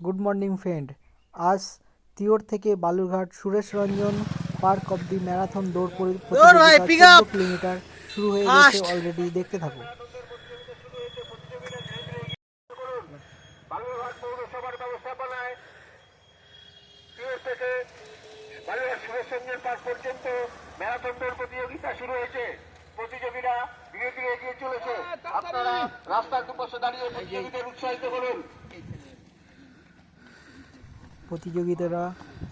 Good morning friend. আজ তিওর থেকে Balurghat Suresh Ranjan park of the marathon দৌড় পরি- দৌড় ভাই, প্রতিযোগিতা pick 14 up! কিলোমিটার শুরু হয়ে গেছে অলরেডি দেখতে থাকো। বালুরঘাট পৌরসভার ব্যবস্থাপনায় পিএস থেকে বালুরঘাট সুরেশচন্দ্রের পার্ক পর্যন্ত ম্যারাথন দৌড় প্রতিযোগিতা শুরু হয়েছে। প্রতিযোগীরা ধীরে ধীরে এগিয়ে চলেছে। আপনারা রাস্তার দুপাশে দাঁড়িয়ে প্রতিযোগীদের উৎসাহিত করুন। প্রতিযোগিতারা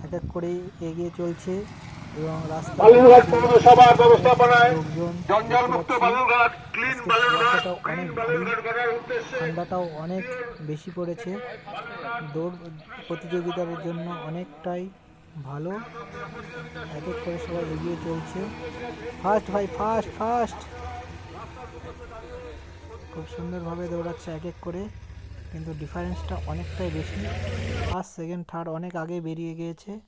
এক এক করে এগিয়ে চলছে এবং রাস্তা লোকজন ঠান্ডাটাও অনেক বেশি পড়েছে। দৌড় প্রতিযোগিতার জন্য অনেকটাই ভালো। এক এক করে সবাই এগিয়ে চলছে। ফার্স্ট ভাই ফার্স্ট ফার্স্ট খুব সুন্দরভাবে দৌড়াচ্ছে এক এক করে। কিন্তু ডিফারেন্সটা অনেকটাই বেশি। ফার্স্ট সেকেন্ড থার্ড অনেক আগে বেরিয়ে গিয়েছে।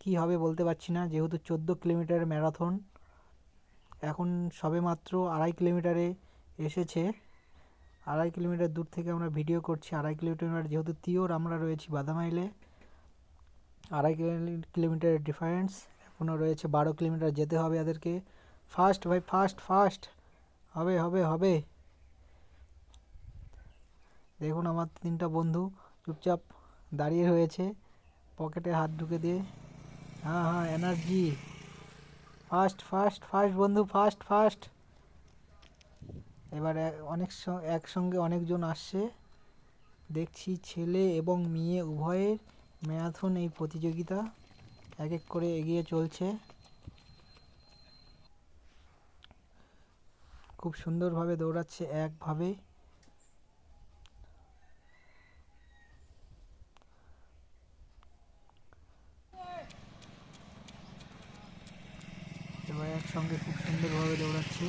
কি হবে বলতে পারছি না, যেহেতু চোদ্দ কিলোমিটার ম্যারাথন, এখন সবেমাত্র আড়াই কিলোমিটারে এসেছে। আড়াই কিলোমিটার দূর থেকে আমরা ভিডিও করছি। আড়াই কিলোমিটার যেহেতু তিওর আমরা রয়েছি বাদামাইলে, আড়াই কিলো- কিলোমিটারের ডিফারেন্স এখনও রয়েছে বারো কিলোমিটার যেতে হবে এদেরকে। ফার্স্ট ভাই ফার্স্ট ফার্স্ট হবে হবে হবে। দেখুন আমার তিনটা বন্ধু চুপচাপ দাঁড়িয়ে রয়েছে। পকেটে হাত ঢুকে দিয়ে। হ্যাঁ হ্যাঁ এনার্জি ফার্স্ট ফার্স্ট ফার্স্ট বন্ধু ফার্স্ট ফার্স্ট এবার অনেক একসঙ্গে অনেকজন আসছে। দেখছি ছেলে এবং মেয়ে উভয়ের ম্যারাথন এই প্রতিযোগিতা এক এক করে এগিয়ে চলছে। খুব সুন্দরভাবে দৌড়াচ্ছে একভাবে। এবার একসঙ্গে খুব সুন্দরভাবে দৌড়াচ্ছে।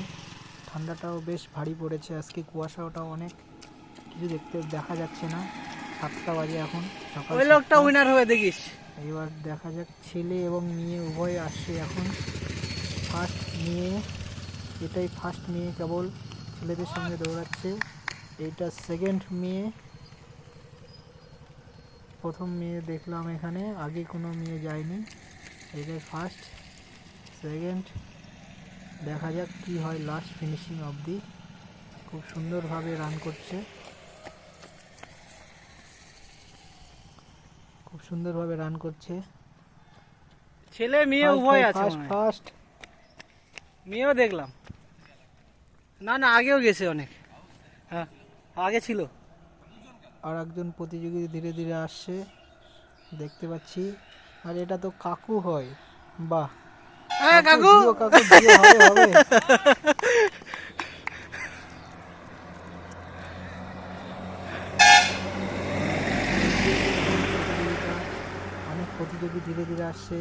ঠান্ডাটাও বেশ ভারী পড়েছে। আজকে কুয়াশাটাও অনেক কিছু দেখতে দেখা যাচ্ছে না। সাতটা বাজে এখন সকাল ওই লোকটা। উইনার হবে দেখিস। এবার দেখা যাক ছেলে এবং মেয়ে উভয় আসছে এখন। ফার্স্ট মেয়ে এটাই ফার্স্ট মেয়ে কেবল ছেলেদের সঙ্গে দৌড়াচ্ছে। এইটা সেকেন্ড মেয়ে। প্রথম মেয়ে দেখলাম এখানে আগে কোনো মেয়ে যায়নি। এটাই ফার্স্ট সেকেন্ড। দেখা যাক কি হয় লাস্ট ফিনিশিং অবধি খুব সুন্দরভাবে রান করছে। খুব সুন্দরভাবে রান করছে। ছেলে মেয়ে উভয় আছে ফার্স্ট মেয়েও দেখলাম। না না আগেও গেছে অনেক। হ্যাঁ আগে ছিল। আর একজন প্রতিযোগী ধীরে ধীরে আসছে। দেখতে পাচ্ছি। আর এটা তো কাকু হয়। বাহ। হ্যাঁ কাকু অনেক প্রতিযোগী ধীরে ধীরে আসছে।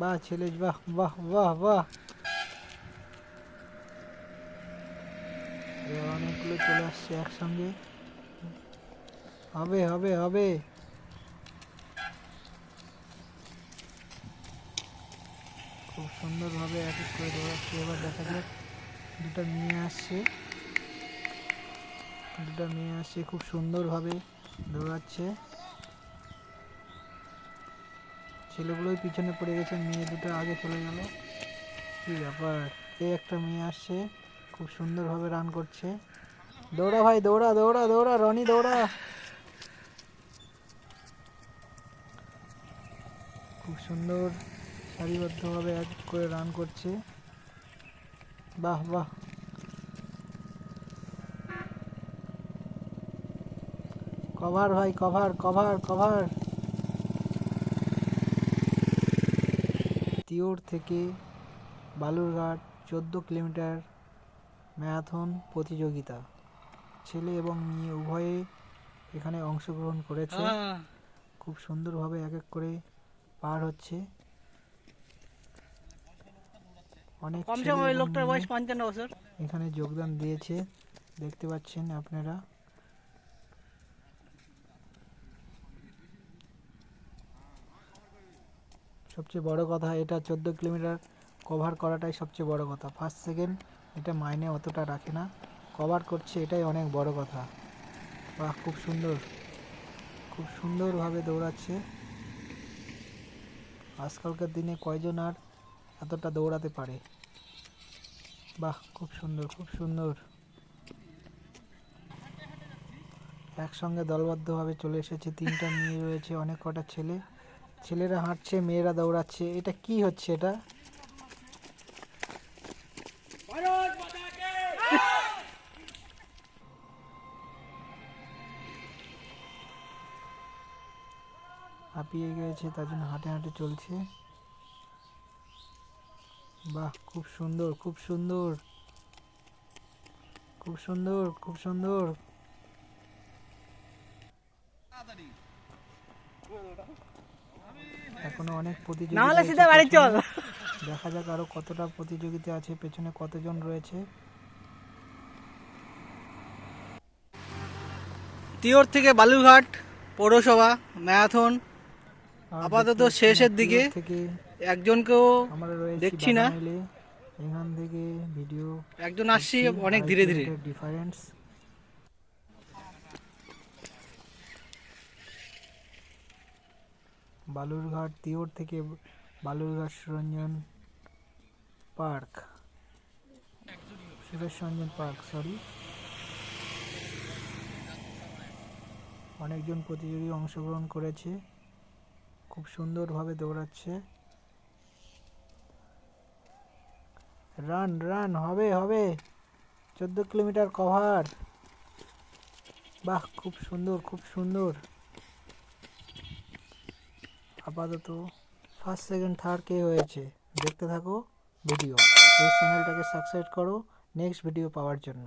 বাহ ছেলে বাহ বাহ বাহ বাহ। অনেকগুলো চলে আসছে একসঙ্গে। হবে হবে হবে খুব সুন্দরভাবে এক এক করে দৌড়াচ্ছে এবার দেখা যাক, দুটো মেয়ে আসছে। দুটো মেয়ে আসছে, খুব সুন্দরভাবে দৌড়াচ্ছে ছেলেগুলোই পিছনে পড়ে গেছে, মেয়ে দুটো আগে চলে গেল। কি ব্যাপার? এই একটা মেয়ে আসছে, খুব সুন্দরভাবে রান করছে। দৌড়া ভাই, দৌড়া দৌড়া দৌড়া, রনি, দৌড়া। খুব সুন্দর সারিবদ্ধভাবে এক করে রান করছে। বাহ বাহ। কভার ভাই কভার কভার কভার। তিওর থেকে বালুরঘাট চোদ্দ কিলোমিটার ম্যারাথন প্রতিযোগিতা। ছেলে এবং মেয়ে উভয়ে এখানে অংশগ্রহণ করেছে। খুব সুন্দরভাবে এক এক করে পার হচ্ছে। অনেক কমসে কম ওই লোকটার বয়স পঞ্চান্ন বছর। এখানে যোগদান দিয়েছে। দেখতে পাচ্ছেন আপনারা। সবচেয়ে বড় কথা এটা চোদ্দ কিলোমিটার কভার করাটাই সবচেয়ে বড় কথা। ফার্স্ট সেকেন্ড এটা মাইনে অতটা রাখে না। কভার করছে এটাই অনেক বড় কথা। বাহ খুব সুন্দর। খুব সুন্দরভাবে দৌড়াচ্ছে। আজকালকার দিনে কয়জন আর এতটা দৌড়াতে পারে। বাহ, খুব সুন্দর খুব সুন্দর। একসঙ্গে দলবদ্ধভাবে চলে এসেছে তিনটা মেয়ে রয়েছে, অনেক কটা ছেলে। ছেলেরা হাঁটছে, মেয়েরা দৌড়াচ্ছে। এটা কি হচ্ছে এটা? হাঁপিয়ে গিয়েছে, তার জন্য হাঁটে হাঁটে চলছে। বাহ খুব সুন্দর খুব সুন্দর। খুব সুন্দর খুব সুন্দর। এখনও অনেক প্রতিযোগিতা না হলে সিধা বাড়ি চল। দেখা যাক আরও কতটা প্রতিযোগিতা আছে পেছনে কতজন রয়েছে। তিওর থেকে বালুরঘাট পৌরসভা ম্যারাথন। আপাতত শেষের দিকে। থেকে একজনকেও দেখছি না। এখান থেকে ভিডিও একজন আসছি অনেক ধীরে ধীরে। ডিফারেন্স বালুরঘাট তিওর থেকে Balurghat Suranjan park. Suresh Ranjan park sorry অনেকজন প্রতিযোগী অংশগ্রহণ করেছে। খুব সুন্দরভাবে দৌড়াচ্ছে। রান রান হবে হবে। চোদ্দ কিলোমিটার কভার বাহ, খুব সুন্দর খুব সুন্দর। আপাতত ফার্স্ট সেকেন্ড থার্ড কে হয়েছে। দেখতে থাকো ভিডিও এই চ্যানেলটাকে সাবস্ক্রাইব করো। নেক্সট ভিডিও পাওয়ার জন্য।